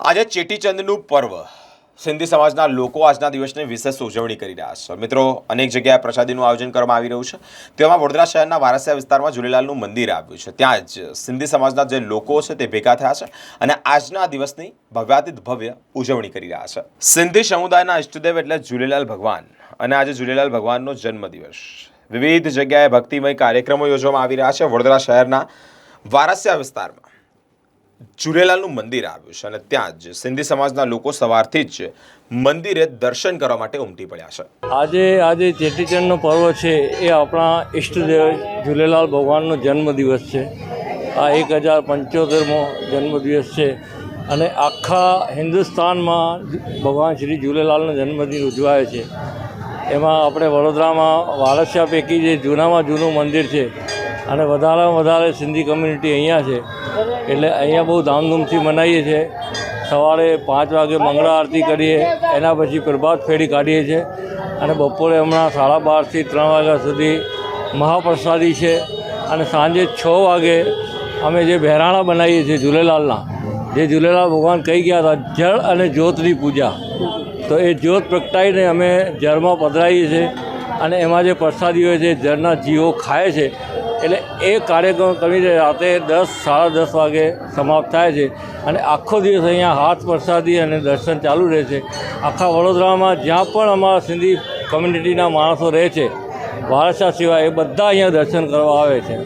આજે ચેટીચંદનું પર્વ. સિંધી સમાજના લોકો આજના દિવસની વિશેષ ઉજવણી કરી રહ્યા છે. મિત્રો, અનેક જગ્યાએ પ્રસાદીનું આયોજન કરવામાં આવી રહ્યું છે. તેમાં વડોદરા શહેરના વારસિયા વિસ્તારમાં ઝૂલેલાલનું મંદિર આવ્યું છે. ત્યાં જ સિંધી સમાજના જે લોકો છે તે ભેગા થયા છે અને આજના દિવસની ભવ્યાતીત ભવ્ય ઉજવણી કરી રહ્યા છે. સિંધી સમુદાયના ઇષ્ટદેવ એટલે ઝૂલેલાલ ભગવાન અને આજે ઝૂલેલાલ ભગવાનનો જન્મદિવસ. વિવિધ જગ્યાએ ભક્તિમય કાર્યક્રમો યોજવામાં આવી રહ્યા છે વડોદરા શહેરના વારસિયા વિસ્તારમાં. ઝૂલેલાલનું મંદિર આવ્યું છે અને ત્યાં જ સિંધી સમાજના લોકો સવારથી જ મંદિરે દર્શન કરવા માટે ઉમટી પડ્યા છે. આજે આજે ચેટીચંડનો પર્વ છે, એ આપણા ઈષ્ટદેવ ઝૂલેલાલ ભગવાનનો જન્મદિવસ છે. આ એક હજાર પંચોતેરમો જન્મદિવસ છે અને આખા હિન્દુસ્તાનમાં ભગવાન શ્રી ઝૂલેલાલનો જન્મદિન ઉજવાય છે. એમાં આપણે વડોદરામાં વારસિયા પૈકી જે જૂનામાં જૂનું મંદિર છે અને વધારેમાં વધારે સિંધી કમ્યુનિટી અહીંયા છે. એટલે અહીંયા બહુ ધામધૂમથી મનાવીએ છીએ. સવારે પાંચ વાગે મંગળા આરતી કરીએ, એના પછી પ્રભાત ફેરી કાઢીએ છીએ. અને બપોરે હમણાં સાડા બારથી ત્રણ વાગ્યા સુધી મહાપ્રસાદી છે. અને સાંજે છ વાગે અમે જે બહેરાણા બનાવીએ છીએ ઝૂલેલાલના જે ઝૂલેલાલ ભગવાન કહી ગયા હતા, જળ અને જ્યોતની પૂજા. તો એ જ્યોત પ્રગટાવીને અમે જળમાં પધરાવીએ છીએ. અને એમાં જે પ્રસાદી હોય છે જળના જીવો ખાય છે એટલે એ કાર્યક્રમ કરીને રાતે દસ, સાડા દસ વાગે સમાપ્ત થાય છે અને આખો દિવસ અહીંયા હાથ પ્રસાદી અને દર્શન ચાલુ રહે છે. આખા વડોદરામાં જ્યાં પણ અમારા સિંધી કમ્યુનિટીના માણસો રહે છે, વારસા સિવાય એ બધા અહીંયા દર્શન કરવા આવે છે.